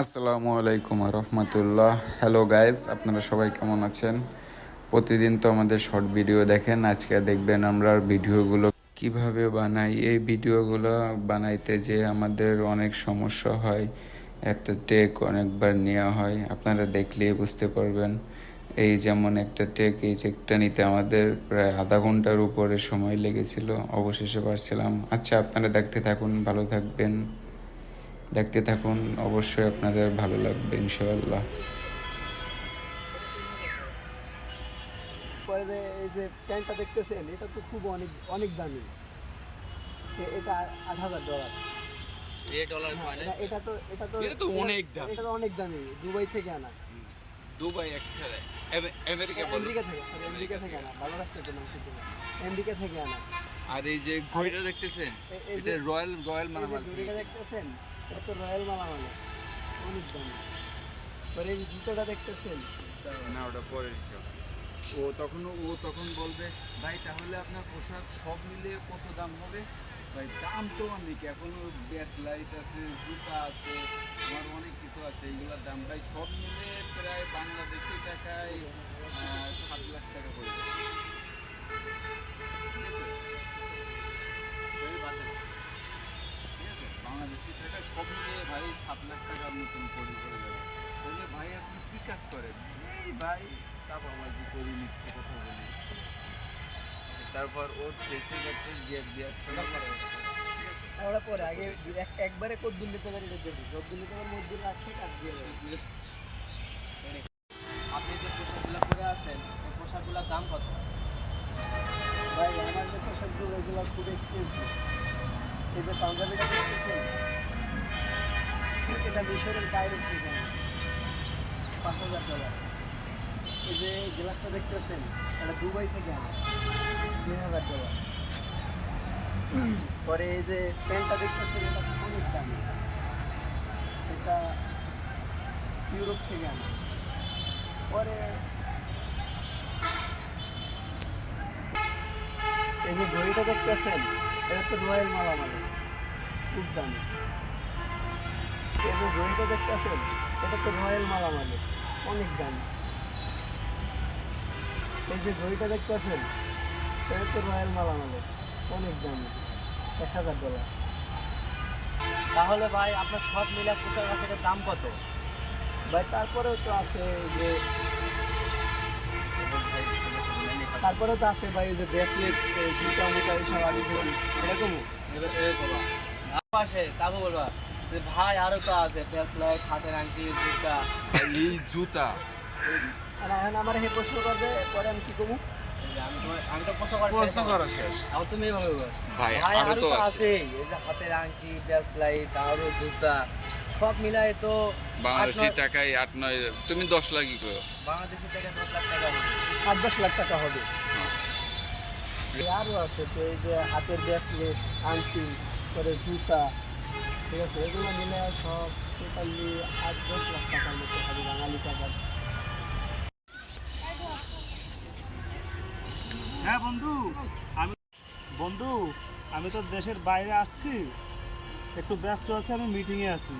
আসসালামু আলাইকুম রহমতুল্লাহ। Hello guys আপনারা সবাই কেমন আছেন? প্রতিদিন তো আমাদের শর্ট ভিডিও দেখেন, আজকে দেখবেন আমরা ভিডিওগুলো কীভাবে বানাই। এই ভিডিওগুলো বানাইতে যে আমাদের অনেক সমস্যা হয়, একটা টেক অনেকবার নেওয়া হয়, আপনারা দেখলেই বুঝতে পারবেন। এই যেমন একটা টেক এই টেকটা নিতে আমাদের প্রায় আধা ঘণ্টার উপরে সময় লেগেছিল, অবশেষে পারছিলাম। আচ্ছা আপনারা দেখতে থাকুন, ভালো থাকবেন। দেখতে থাকুন অবশ্যই আপনাদের ভালো লাগবে ইনশাআল্লাহ। পরে এই যে প্যান্টটা দেখতেছেন এটা তো খুব অনেক অনেক দামি। এটা আট হাজার ডলার। রেড ডলার হ্যাঁ, কয়েন এটা- এটা তো এটা তো এটা তো অনেক দামি। এটা তো অনেক দামি দুবাই থেকে আনা। দুবাই আমেরিকা আমেরিকা থেকে আমেরিকা থেকে আনা ভালো আমেরিকা থেকে আনা। আর এই যে ঘড়িটা দেখতেছেন এই এটা যে রয়্যাল দেখতেছেন এটা তো রয়্যাল মালামাল অনেক দামি। পরে এই জুতোটা দেখতেছেন? না, ওটা পরে। ও তখন ও তখন বলবে, ভাই, তাহলে আপনার পোশাক সব মিলে কত দাম হবে? ভাই, দাম তো অনেক। এখনও ব্যাস লাইট আছে, জুতা আছে, আমার অনেক কিছু আছে। এগুলোর দাম, ভাই, সব মিলে প্রায় বাংলাদেশি টাকায় সাত লাখ টাকা পড়ে যাবে। ঠিক আছে? বাংলাদেশি টাকা সব মিলিয়ে ভাই সাত লাখ টাকার মতন পড়ে যাবে। তাহলে ভাই আপনি কি কাজ করেন? এই ভাই চাপাবাজি করি মিথ্যে কথা বলি। তারপর ওর শেষে যাচ্ছে সময় ঠিক আছে। ওরা পরে আগে এক- একবারে কদ্দুর নিতে পারি এটা দেখি কদ্দুর নিতে পারি মধ্যে রাখি কাট দিয়ে। আপনি যে পোশাকগুলো পরে আছেন এই পোশাকগুলোর দাম কত? ভাই আমার যে পোশাকগুলো এগুলো খুব এক্সপেন্সিভ এই যে পাঞ্জাবিটা দেখতেছেন? এটা মিশরের বাইরে থেকে। পাঁচ হাজার ডলার। এই যে গ্লাসটা দেখতেছেন, এটা দুবাই থেকে আনা। তিন হাজার ডলার। পরে এই যে প্যান্টটা দেখতেছেন, এটা অনেক দামি। এটা ইউরোপ থেকে আনা। পরে এই যে ঘড়িটা দেখতেছেন এটা তো রয়্যাল মালামাল, খুব দামি। এই যে ঘড়িটা দেখতেছেন এটা তো রয়্যাল মালামাল, অনেক দামি। এই যে ঘড়িটা দেখতেছেন এটা তো রয়্যাল মালামাল, অনেক দামি, এক হাজার ডলার। তাহলে ভাই, আপনার সব মিলে পোশাক আশাকের দাম কত? ভাই, তারপরেও তো আছে যে তারপরেও তো আছে ভাই যে ব্রেসলেট জুতা মুতা এইসব আছে এরকমও পাশে তাকে বলবা যে ভাই আরও তো আছে ব্রেসলেট হাতের আংটি জুতা এই জুতা। আর এখন আমার হে প্রশ্ন করবে পরে আমি কি করব আমি তো প্রশ্ন করা শেষ আমার। করা শেষ। এখন তুমি এইভাবে ভাই ভাই আরও আরও তো তো আছে। এই যে হাতের আংটি ব্রেসলাইট আরও জুতা সব মিলাই তো বাংলাদেশি টাকায় আট নয় তুমি দশ লাখই করো। বাংলাদেশি টাকা দশ লাখ আট দশ লাখ টাকা হবে। আরও আছে তো এই যে হাতের ব্রেসলেট আংটি, পরে জুতা, ঠিক আছে? এগুলো মিলে সব টোটালি আট দশ লাখ টাকার মতো হবে বাঙালি টাকা হ্যাঁ বন্ধু, আমি বন্ধু, আমি তো দেশের বাইরে আসছি। একটু ব্যস্ত আছি, আমি মিটিংয়ে আছি।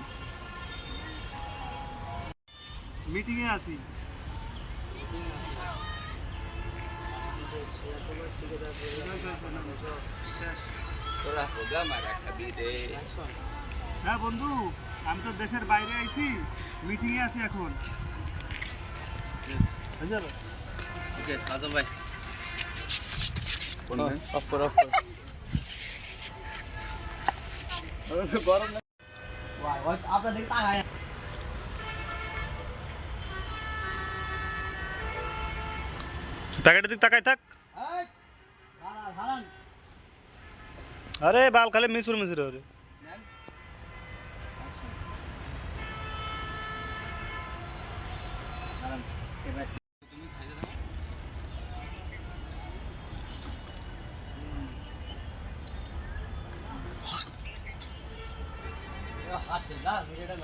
মিটিংয়ে আছি। হ্যাঁ বন্ধু আমি তো দেশের বাইরে আইছি মিটিংয়ে আছি এখন? ওকে আজম ভাই। কোনদিন? অফ আপনার দিকে তাকাই থাক। আরে বাল খালি মিসুর মিসুর রে। হাসে না ভিডিওটা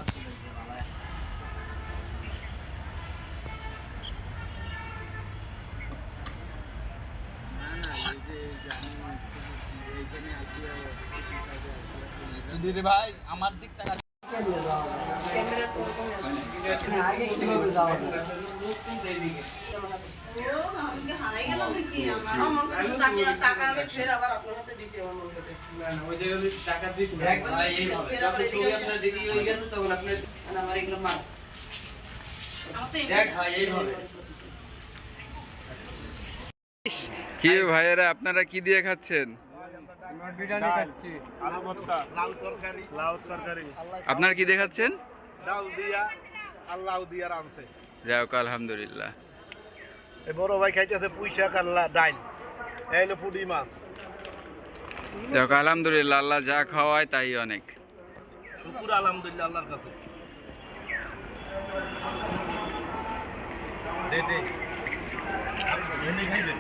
রে ভাই আমার দিক? কি ভাইয়েরা আপনারা কি দিয়ে খাচ্ছেন আপনারা কি দেখাচ্ছেন? রানছে যাক আলহামদুলিল্লাহ। এই বড় ভাই খাইতেছে ডাইল। এই হলো পুডি মাছ। যাক আলহামদুলিল্লাহ আল্লাহ যা খাওয়ায় তাই অনেক। শুকুর আলহামদুলিল্লাহ আল্লাহর কাছে। দে দে। খাইবে